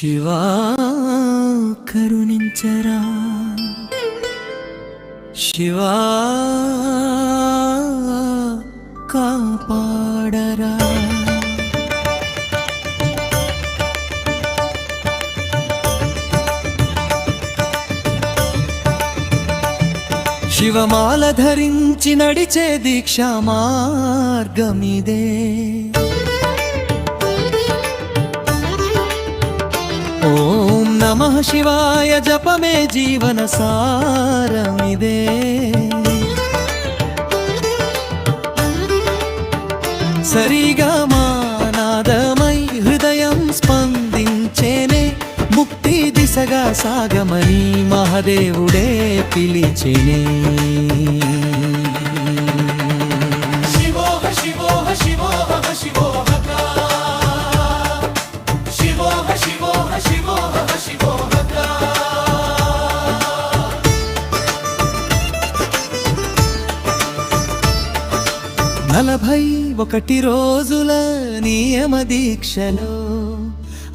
శివా కరుణించరా. శివా కాపాడరా. శివమాల ధరించి నడిచే దీక్షా మార్గమిదే. శివాయ జపమే జీవన సారమిదే. సరిగా మానాదమై హృదయం స్పందించేనే ముక్తి దిశగా సాగమని మహదేవుడే పిలిచినే. శివోహ శివోహ శివోహ శివో ఒకటి రోజుల నియమ దీక్షలో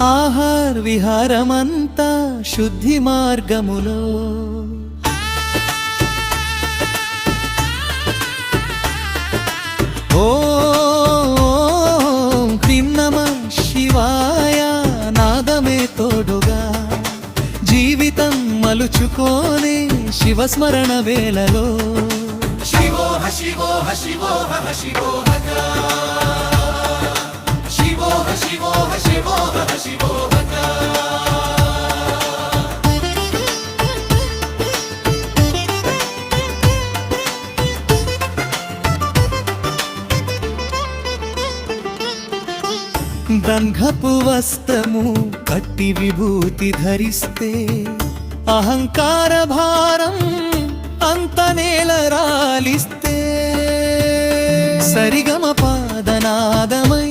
ఆహార విహారమంతా శుద్ధి మార్గములో. ఓ నమ శివాయ నాదమే తోడుగా జీవితం మలుచుకోనే శివస్మరణ వేళలో. శివోహ శివోహ శివోహ శివోహక శివోహ శివోహ శివోహ శివోహక దంఘపు వస్త్రము కట్టి విభూతి ధరిస్తే అహంకార భారం అంత నేల రాలిస్తే సరిగమ పాదనాదమై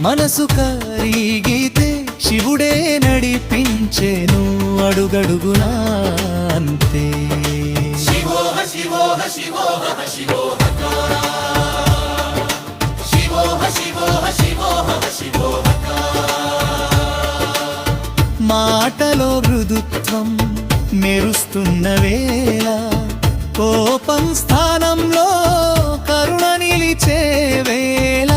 మనసు కరిగితే శివుడే నడిపించేను అడుగడుగునా అంతే. శివోహ శివోహ శివోహ శివోహ శివోహ శివోహ శివోహ శివోహ మాటలో మృదుత్వం మెరుస్తున్న వేళ కోపం స్థానంలో కరుణ నిలిచే వేళ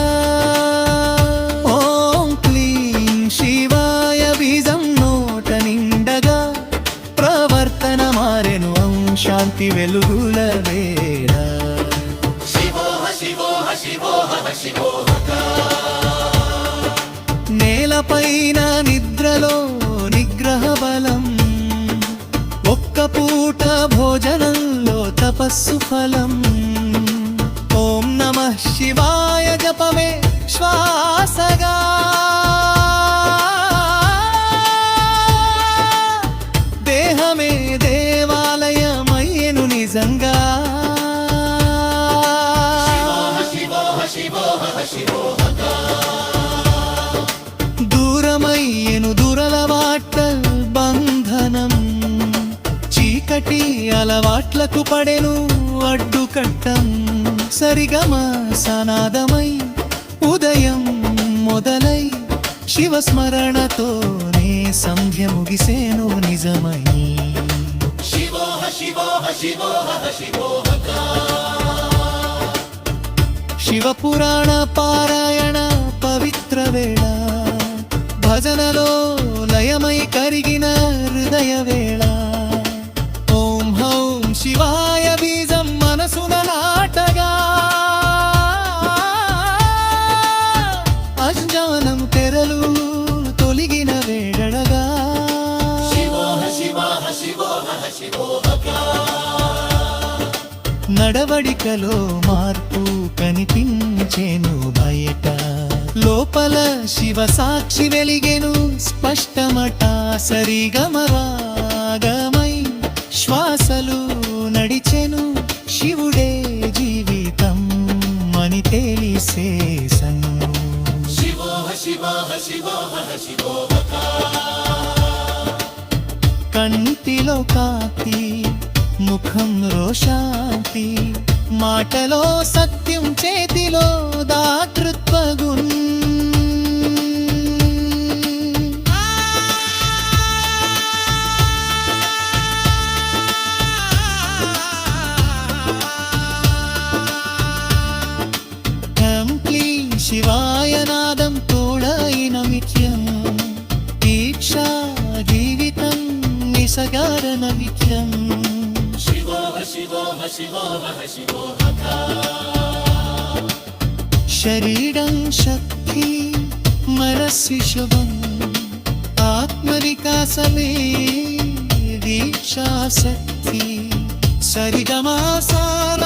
పసుఫలం చీకటి అలవాట్లకు పడెను అడ్డుకట్టం సరిగమ సనాదమై ఉదయం మొదలై శివస్మరణతోనే సంధ్య ముగిసేను నిజమై. శివోహ శివోహ శివోహ శివోహ శివపురాణ పారాయణ పవిత్ర వేళ. భజనలో లయమై కరిగిన హృదయ వేళ. నడవడికలో మార్పు కనిపించేను బయట. లోపల శివ సాక్షి వెలిగెను స్పష్టమట సరిగమరాగమై శ్వాసలు నడిచెను శివుడే జీవితం అని తెలిసేసను శివోహ శివోహ శివోహ శివోహ. కంటిలో కాంతి ముఖంలో శాంతి మాటలో సత్యం చేతిలో దాతృత్వగున్ సగారనమిత్యం శరీరం శక్తి మనస్విషవం ఆత్మవికాసమే దీక్షాశక్తి సరిగమాసార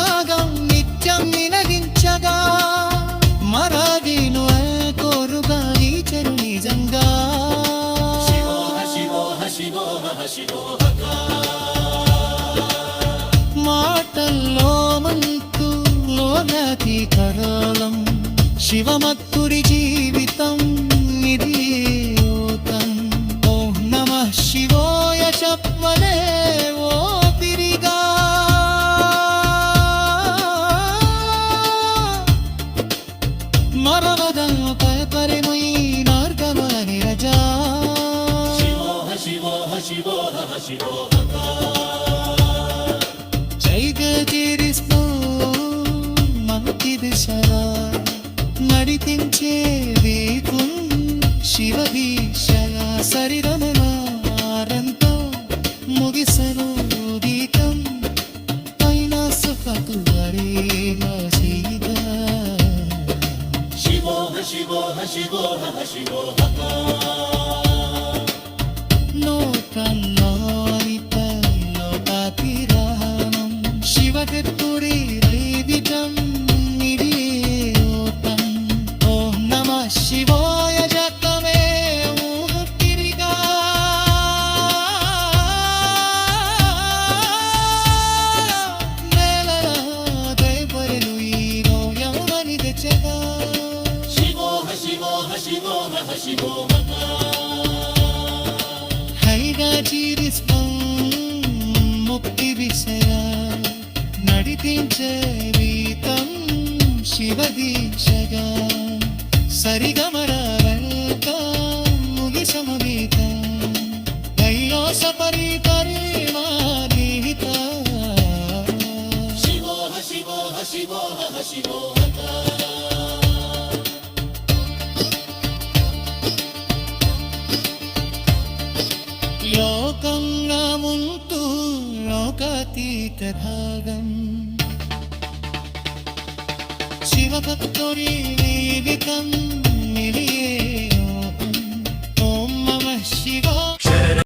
మాటల్లో మంతు లోగతి కరాళం శివమత్తుడి జీవితం శివో నమ శివో జయగతిరిస్తూ నడిపించేది శివ come ముక్తి విషయ నడిపించే వీతం సరిగమరవల్క ముగి సమవేత దైలోస పరిపరిమానిహిత శివోహ శివోహ శివోహ കാമുന്തു ലോകാതീതഭാഗം ശിവഭക്തൊരി ദീപികം നിലയേ ഓം നമ ശിവ.